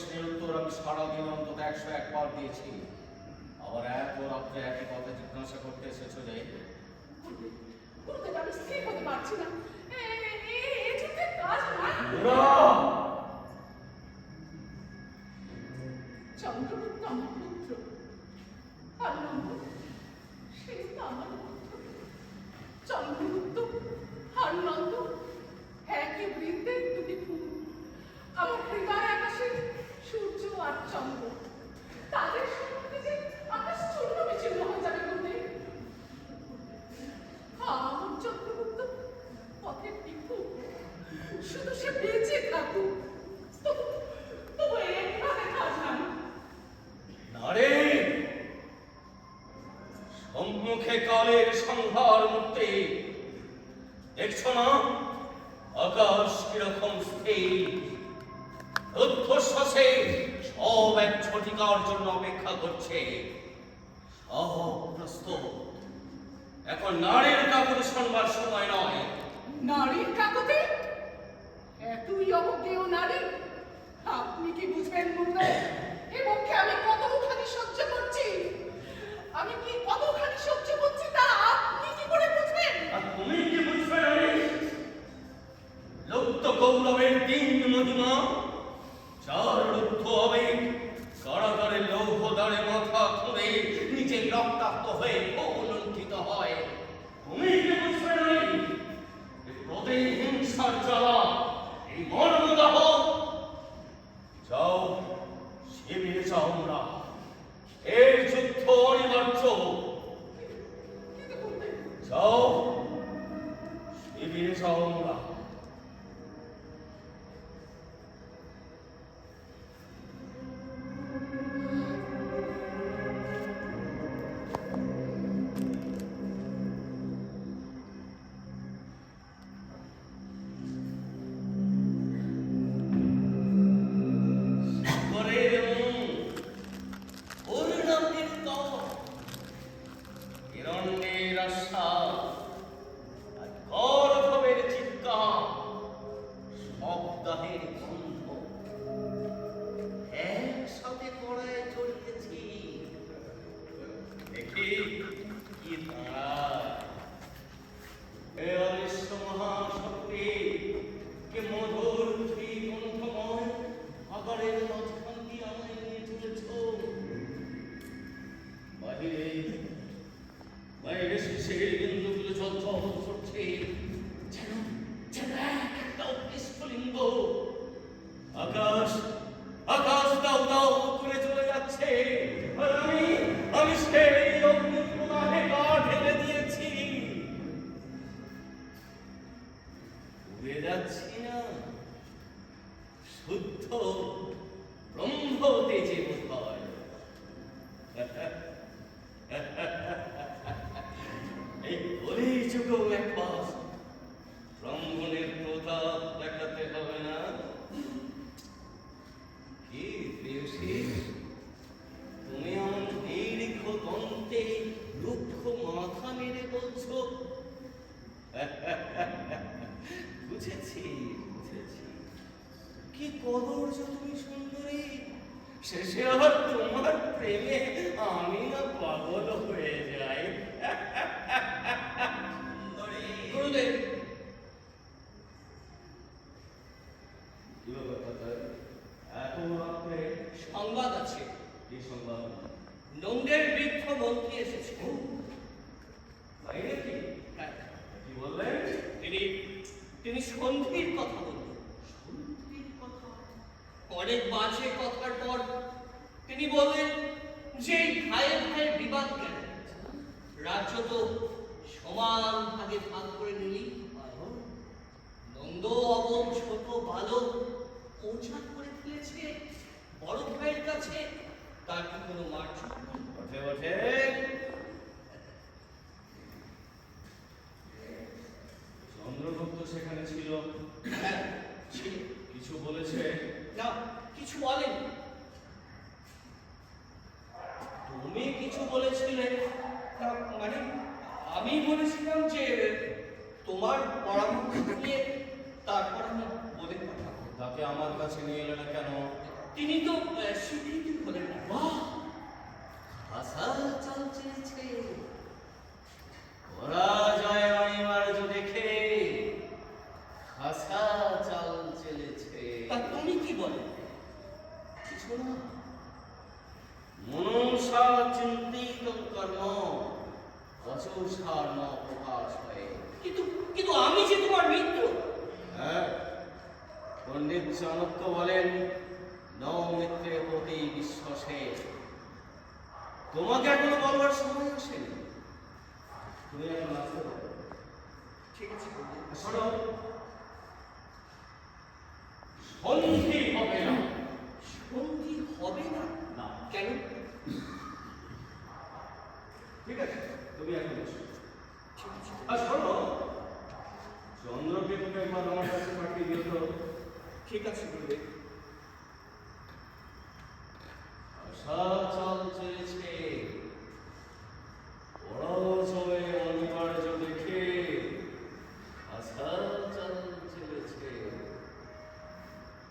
প্রশ্নের উত্তর আমি সারাদিন অন্তত একশো একবার দিয়েছি আবার এত রাত্রে একই কথা জিজ্ঞাসা করতে এসেছ যে আমি স্থির হতে পারছি না দেখছ না আকাশ কীরকম স্থির? রুদ্ধশ্বাসে সব এক ছটিকার জন্য অপেক্ষা করছে। প্রস্তুত। এখন নারীর কাপড় শোনবার সময় নয়। নারীর কাকতে এতই অবজ্ঞেয় নারী। আপনি কি বুঝবেন গুরুদেব এ পক্ষে আমি কতখানি সহ্য করছি? আমি কি কতখানি সহ্য করছি তা আপনি গৌরবের দিন মহিমা, চার লুপ্ত আবেগ কারাগারে লৌহ দাঁড়ে মাথা খুঁড়ে নিজে রক্তাক্ত হয়ে অনুষ্ঠিত হয়। হিংসার জ্বালা, এই মর্মদাহ। যাও শিবিরে যাও আমরা। এই যুদ্ধ অনিবার্য কদর্য তুমি সুন্দরী শেষে আবার তোমার প্রেমে আমি না পাগল হয়ে যাই। গুরুদেব। সংবাদ আছে। কি সংবাদ? নন্দের বৃদ্ধ মন্ত্রী এসেছে বাইরে কি হ্যাঁ, কি বললেন তিনি তিনি সন্ধির কথা বললেন সন্ধির কথা অনেক বাজে কথার পর তিনি বললেন যে ভাইয়ে ভাইয়ের বিবাদ কেন? রাজ্য তো সমান ভাগে ভাগ করে নিলি। নন্দ অবন ছোট বালক ওঝা করে ফেলেছে, বড় ভাইয়ের কাছে, তার কি কোনো মার্জন? ওঠে ওঠে চন্দ্রগুপ্ত সেখানে ছিল হ্যাঁ, ছিল। কিছু বলেছে না কিছু বলেনি তুমি কিছু বলেছিলে না, মানে আমি বলেছিলাম যে তোমার পরামর্শ নিয়ে তারপর আমি বলে পাঠাবো তাকে আমার কাছে নিয়ে এলে না কেন? তিনি তো স্বীকৃতি হলেন না। বাহ! ভাষা চলেছে অনিবার্য। দেখে ভাষা চাল চলেছে তা তুমি কি বলে কিছু না মনসা চিন্তিত কর্ম অচৌষার ন প্রকাশ হয়ে কিন্তু কিন্তু আমি যে তোমার মিত্র হ্যাঁ পণ্ডিত চাণক্য বলেন নৌমিত্রের প্রতি বিশ্বাসে তোমাকে এখনও বলবার সময় আসেনি। তুমি এখন আসতে পারো। ঠিক আছে। শোনো সন্ধি হবে না। সন্ধি হবে না? না। কেন? ঠিক আছে। তুমি এখন এসো আর শোনো চন্দ্রকেতুকে একবার আমার কাছে পাঠিয়ে দিও তো। ঠিক আছে আশা চাল চলেছে পরাজয় অনিবার্য দেখে আশা চাল চলেছে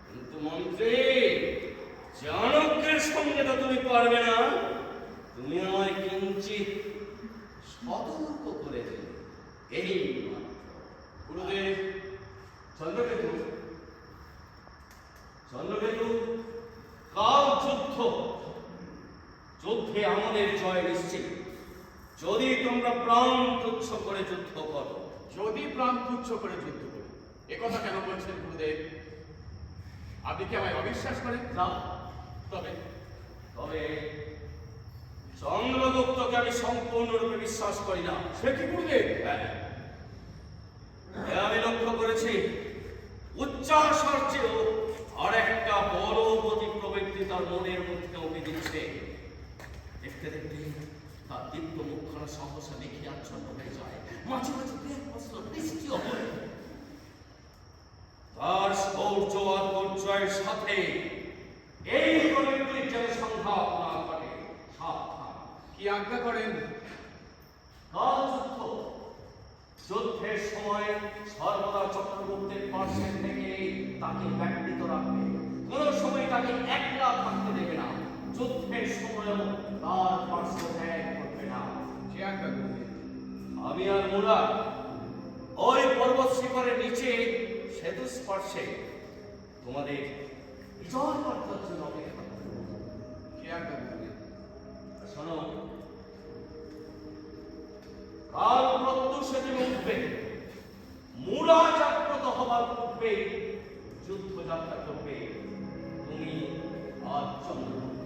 কিন্তু মন্ত্রী চাণক্যের সঙ্গে তো তুমি পারবে না তুমি আমায় কিঞ্চিত সতর্ক করে দিলে এই গুরুদেব চন্দ্রকেতু চন্দ্রকেতু কাল যুদ্ধ যুদ্ধে আমাদের জয় নিশ্চিত যদি তোমরা প্রাণ তুচ্ছ করে যুদ্ধ করো। যদি প্রাণ তুচ্ছ করে যুদ্ধ করি একথা কেন বলছেন গুরুদেব? আপনি কি আমায় অবিশ্বাস করেন? না তবে তবে চন্দ্রগুপ্তকে আমি সম্পূর্ণরূপে বিশ্বাস করি না। সে কি হ্যাঁ। আমি লক্ষ্য করেছি উচ্চাসর চেয়েও আর একটা বড় গতি প্রবৃত্তি তার মনের মধ্যে দিচ্ছে। দেখতে দেখতে তার দীপ্ত মুখখানা সহসা দেখে আচ্ছন্ন হয়ে যায়। মাঝে মাঝে বৃষ্টিও হয় তার শৌর্য আর সাথে আজ্ঞা করেন। কাল যুদ্ধ। যুদ্ধের সময় সর্বদা চক্রবর্তীর পার্শ্বে থেকে তাকে ব্যক্তিত রাখবে। কোন সময় তাকে একলা থাকতে দেবে না। যুদ্ধের সময়ও তার পার্শ্ব ত্যাগ করবে না। কি আজ্ঞা গুরুদেব আমি আর মুরা ওই পর্বত শিখরের নিচে সেতু স্পর্শে তোমাদের বিজয় বার্তার জন্য অপেক্ষা করব। কি আজ্ঞা গুরুদেব শোনো হবার পূর্বে যুদ্ধ যাত্রা করবে তুমি আর চন্দ্রগুপ্ত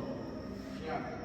কি আজ্ঞা জয়